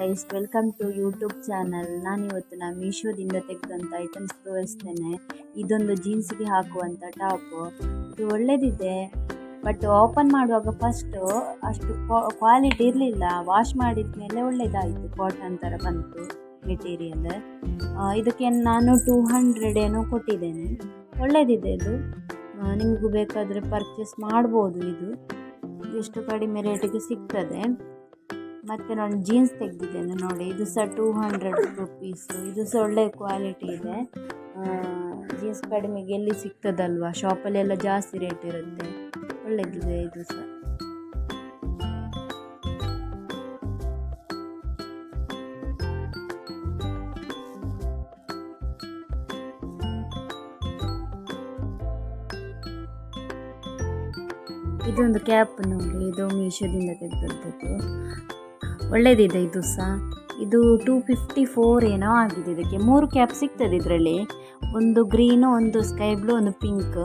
Guys welcome to YouTube channel ನಾನಿವತ್ತು ನಾನು ಮೀಶೋದಿಂದ ತೆಗೆದಂಥ items ತೋರಿಸ್ತೇನೆ. ಇದೊಂದು ಜೀನ್ಸ್ಗೆ ಹಾಕುವಂಥ ಟಾಪು ಇದು ಒಳ್ಳೆಯದಿದೆ ಬಟ್ ಓಪನ್ ಮಾಡುವಾಗ ಫಸ್ಟು ಅಷ್ಟು ಕ್ವಾಲಿಟಿ ಇರಲಿಲ್ಲ. ವಾಶ್ ಮಾಡಿದ ಮೇಲೆ ಒಳ್ಳೆಯದಾಯಿತು ಕಾಟನ್ ಥರ ಬಂತು ಮೆಟೀರಿಯಲ್ ಇದಕ್ಕೆ ನಾನು ಟೂ ಹಂಡ್ರೆಡ್ ಏನೋ ಕೊಟ್ಟಿದ್ದೇನೆ. ಒಳ್ಳೆಯದಿದೆ ಇದು. ನಿಮಗೂ ಬೇಕಾದರೆ ಪರ್ಚೇಸ್ ಮಾಡ್ಬೋದು ಇದು. ಎಷ್ಟು ಕಡಿಮೆ ರೇಟಿಗೆ ಸಿಗ್ತದೆ. ಮತ್ತು ನಾನು ಜೀನ್ಸ್ ತೆಗೆದಿದ್ದೇನೆ. ನೋಡಿ, ಇದು ಸಹ ಟೂ ಹಂಡ್ರೆಡ್ ರುಪೀಸು ಇದು ಸಹ ಒಳ್ಳೆ ಕ್ವಾಲಿಟಿ ಇದೆ. ಜೀನ್ಸ್ ಕಡಿಮೆಗೆ ಎಲ್ಲಿ ಸಿಗ್ತದಲ್ವಾ? ಶಾಪಲ್ಲೆಲ್ಲ ಜಾಸ್ತಿ ರೇಟ್ ಇರುತ್ತೆ. ಒಳ್ಳೆದಿದೆ ಇದು ಸಹ. ಇದೊಂದು ಕ್ಯಾಪ್ ನೋಡಿ, ಇದು ಮೀಶೋದಿಂದ ತೆಗೆದದ್ದು. ಒಳ್ಳೆಯದಿದೆ ಇದು ಸಹ ಇದು ಟೂ ಫಿಫ್ಟಿ ಫೋರ್ ಏನೋ ಆಗಿದೆ ಇದಕ್ಕೆ. ಮೂರು ಕ್ಯಾಪ್ ಸಿಗ್ತದೆ ಇದರಲ್ಲಿ. ಒಂದು ಗ್ರೀನು ಒಂದು ಸ್ಕೈ ಬ್ಲೂ ಒಂದು ಪಿಂಕ್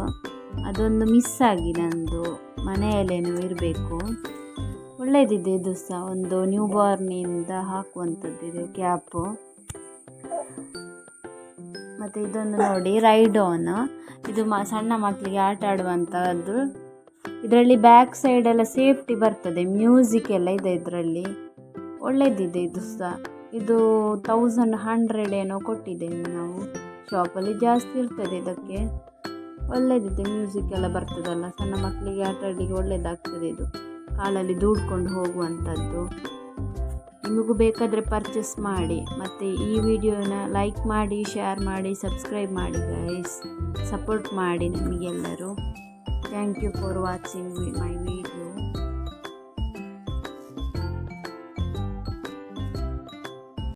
ಅದೊಂದು ಮಿಸ್ ಆಗಿದೆ ನಂದು. ಮನೆಯಲ್ಲೇನೋ ಇರಬೇಕು. ಒಳ್ಳೆಯದಿದೆ ಇದು ಸಹ ಒಂದು ನ್ಯೂ ಬಾರ್ನಿಂದ ಹಾಕುವಂಥದ್ದು ಇದು ಕ್ಯಾಪು. ಮತ್ತು ಇದೊಂದು ನೋಡಿ ರೈಡ್ ಆನ್ ಇದು ಮ, ಸಣ್ಣ ಮಕ್ಕಳಿಗೆ ಆಟ ಆಡುವಂಥದ್ದು. ಇದರಲ್ಲಿ ಬ್ಯಾಕ್ ಸೈಡ್ ಎಲ್ಲ ಸೇಫ್ಟಿ ಬರ್ತದೆ. ಮ್ಯೂಸಿಕ್ ಎಲ್ಲ ಇದೆ ಇದರಲ್ಲಿ. ಒಳ್ಳೆಯದಿದೆ ಇದು ಸಹ ಇದು ತೌಸಂಡ್ ಹಂಡ್ರೆಡ್ ಏನೋ ಕೊಟ್ಟಿದ್ದೇವೆ ನಾವು. ಶಾಪಲ್ಲಿ ಜಾಸ್ತಿ ಇರ್ತದೆ ಇದಕ್ಕೆ. ಒಳ್ಳೆಯದಿದೆ ಮ್ಯೂಸಿಕ್ ಎಲ್ಲ ಬರ್ತದಲ್ಲ, ಸಣ್ಣ ಮಕ್ಕಳಿಗೆ ಆಟ ಆಡಲಿಕ್ಕೆ ಒಳ್ಳೆಯದಾಗ್ತದೆ ಇದು. ಕಾಲಲ್ಲಿ ದೂಡ್ಕೊಂಡು ಹೋಗುವಂಥದ್ದು. ನಿಮಗೂ ಬೇಕಾದರೆ ಪರ್ಚೇಸ್ ಮಾಡಿ. ಮತ್ತು ಈ ವಿಡಿಯೋನ ಲೈಕ್ ಮಾಡಿ ಶೇರ್ ಮಾಡಿ ಸಬ್ಸ್ಕ್ರೈಬ್ ಮಾಡಿ ಗೈಸ್ ಸಪೋರ್ಟ್ ಮಾಡಿ ನಮಗೆಲ್ಲರೂ. Thank you for watching my video